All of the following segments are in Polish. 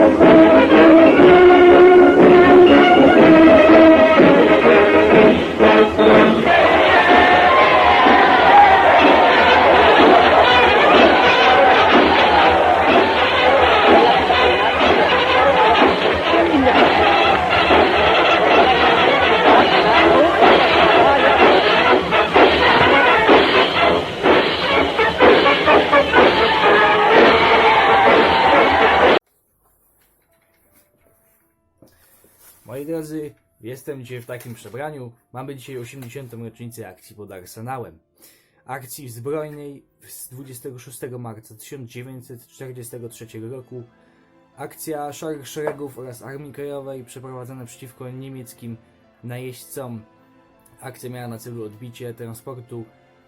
¡Gracias! Moi drodzy, jestem dzisiaj w takim przebraniu. Mamy dzisiaj 80. rocznicę akcji pod Arsenałem. Akcji zbrojnej z 26 marca 1943 roku. Akcja Szarych Szeregów oraz Armii Krajowej przeprowadzona przeciwko niemieckim najeźdźcom. Akcja miała na celu odbicie transportu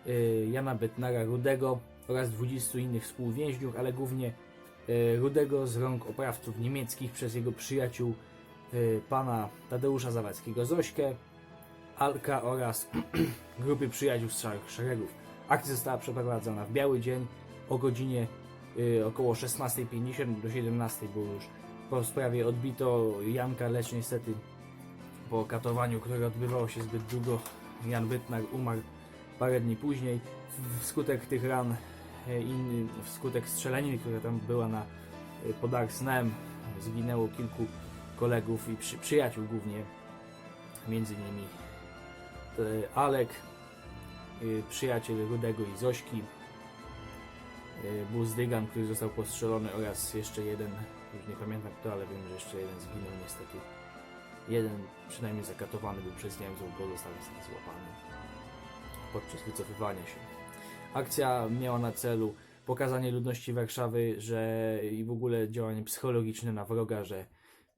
y, Jana Betnara Rudego oraz 20 innych współwięźniów, ale głównie y, Rudego z rąk oprawców niemieckich przez jego przyjaciół pana Tadeusza Zawadzkiego Zośkę, Alka oraz grupy przyjaciół z Szarych Szeregów. Akcja została przeprowadzona w biały dzień o godzinie y, około 16.50 do 17.00, bo już po sprawie odbito Janka, lecz niestety po katowaniu, które odbywało się zbyt długo, Jan Bytnar umarł parę dni później. Wskutek tych ran, e, inny, wskutek strzelaniny, która tam była na e, pod Arsenem, zginęło kilku kolegów i przy, przyjaciół głównie, między innymi e, Alek, e, przyjaciel Rudego i Zośki, e, Buzdygan, który został postrzelony oraz jeszcze jeden, już nie pamiętam kto, ale wiem, że jeszcze jeden zginął niestety. Jeden przynajmniej zakatowany był przez Niemców, bo został złapany podczas wycofywania się. Akcja miała na celu pokazanie ludności Warszawy, że i w ogóle działanie psychologiczne na wroga, że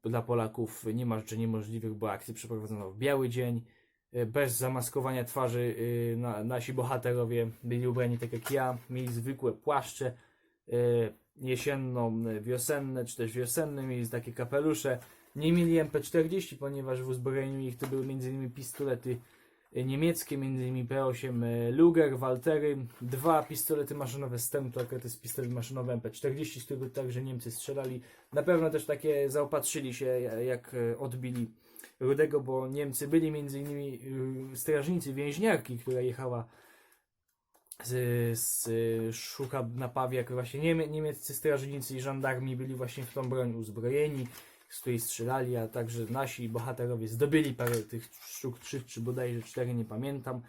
dla Polaków nie ma rzeczy niemożliwych, bo akcję przeprowadzono w biały dzień, e, bez zamaskowania twarzy. e, Na, nasi bohaterowie byli ubrani tak jak ja, mieli zwykłe płaszcze e, jesienno-wiosenne, czy też wiosenne, mieli takie kapelusze. Nie mieli MP40, ponieważ w uzbrojeniu ich to były m.in. pistolety niemieckie, m.in. P8 e, Luger, Waltery, dwa pistolety maszynowe Stem, to jest pistolet maszynowy MP40, z którego także Niemcy strzelali. Na pewno też takie zaopatrzyli się, ja- jak e, odbili Rudego, bo Niemcy byli m.in. y, strażnicy więźniarki, która jechała z, z Szucha na Pawiak, właśnie niemie, niemieccy strażnicy i żandarmi byli właśnie w tą broń uzbrojeni, z której strzelali, a także nasi bohaterowie zdobyli parę tych sztuk, trzy czy bodajże cztery, nie pamiętam.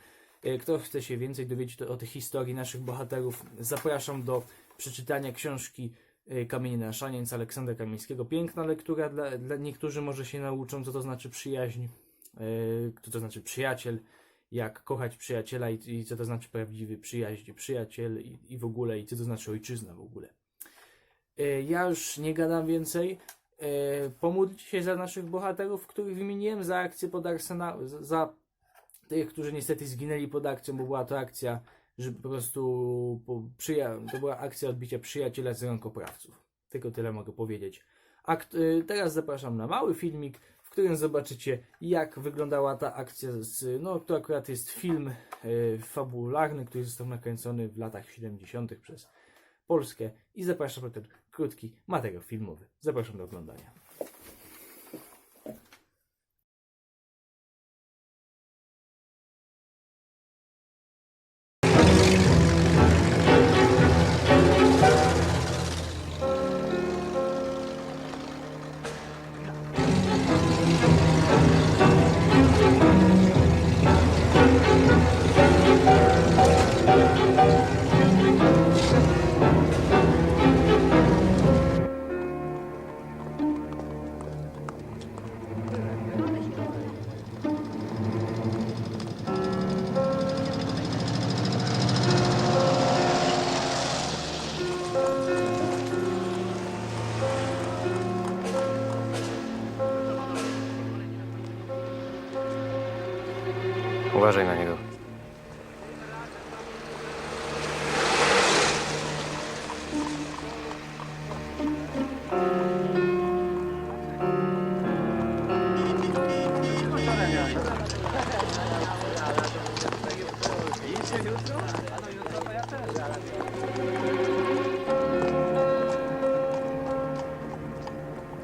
E, Kto chce się więcej dowiedzieć o tej historii naszych bohaterów, zapraszam do przeczytania książki e, Kamienie na szaniec Aleksandra Kamińskiego. Piękna lektura, dla, dla niektórzy może się nauczą, co to znaczy przyjaźń, e, co to znaczy przyjaciel, jak kochać przyjaciela i, i co to znaczy prawdziwy przyjaźń, przyjaciel i, i w ogóle, i co to znaczy ojczyzna w ogóle. Ja już nie gadam więcej. E, Pomódlcie się za naszych bohaterów, których wymieniłem, za akcję pod Arsenał, za, za tych, którzy niestety zginęli pod akcją, bo była to akcja, że po prostu po, przyja- to była akcja odbicia przyjaciela z rąk oprawców. Tylko tyle mogę powiedzieć. A y, teraz zapraszam na mały filmik, w którym zobaczycie, jak wyglądała ta akcja. Z, no, to akurat jest film y, fabularny, który został nakręcony w latach 70. przez Polskę. I zapraszam ten krótki materiał filmowy. Zapraszam do oglądania. Uważaj na niego.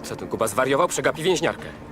Co ten Kuba zwariował? Przegapi więźniarkę.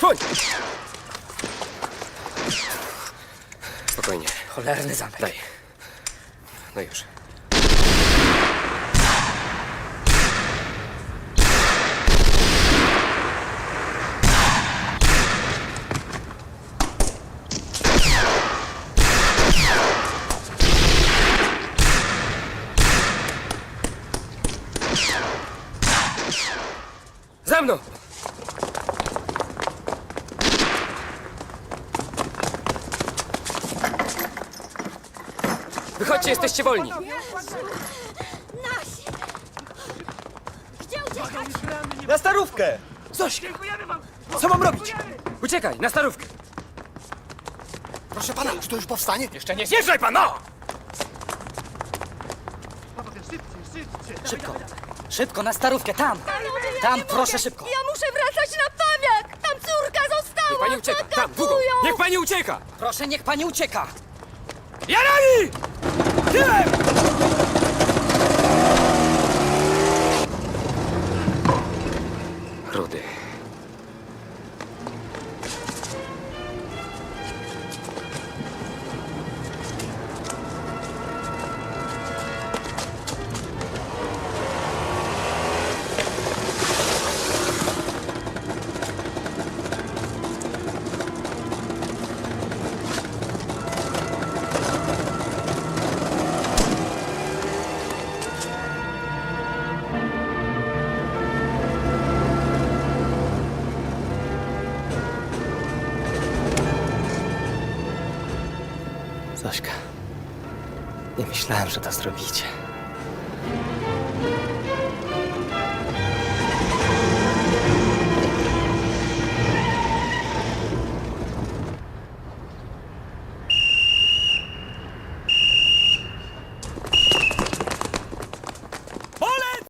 Chodź! Spokojnie. Cholerny zamek. Daj. No już. Za mną! Wychodźcie, jesteście wolni! Nasi! Gdzie uciekać? Na starówkę! Coś! Co mam robić? Uciekaj, na starówkę! Proszę pana, czy to już powstanie? Jeszcze nie zjeżdżaj pan, no! Szybko. Szybko, na starówkę, tam! Tam, proszę, szybko! Ja muszę wracać na pawiak! Tam córka została! Niech pani ucieka, tam, długo! Niech pani ucieka! Proszę, niech pani ucieka! Jarani! Руди. Myślałem, że to zrobicie.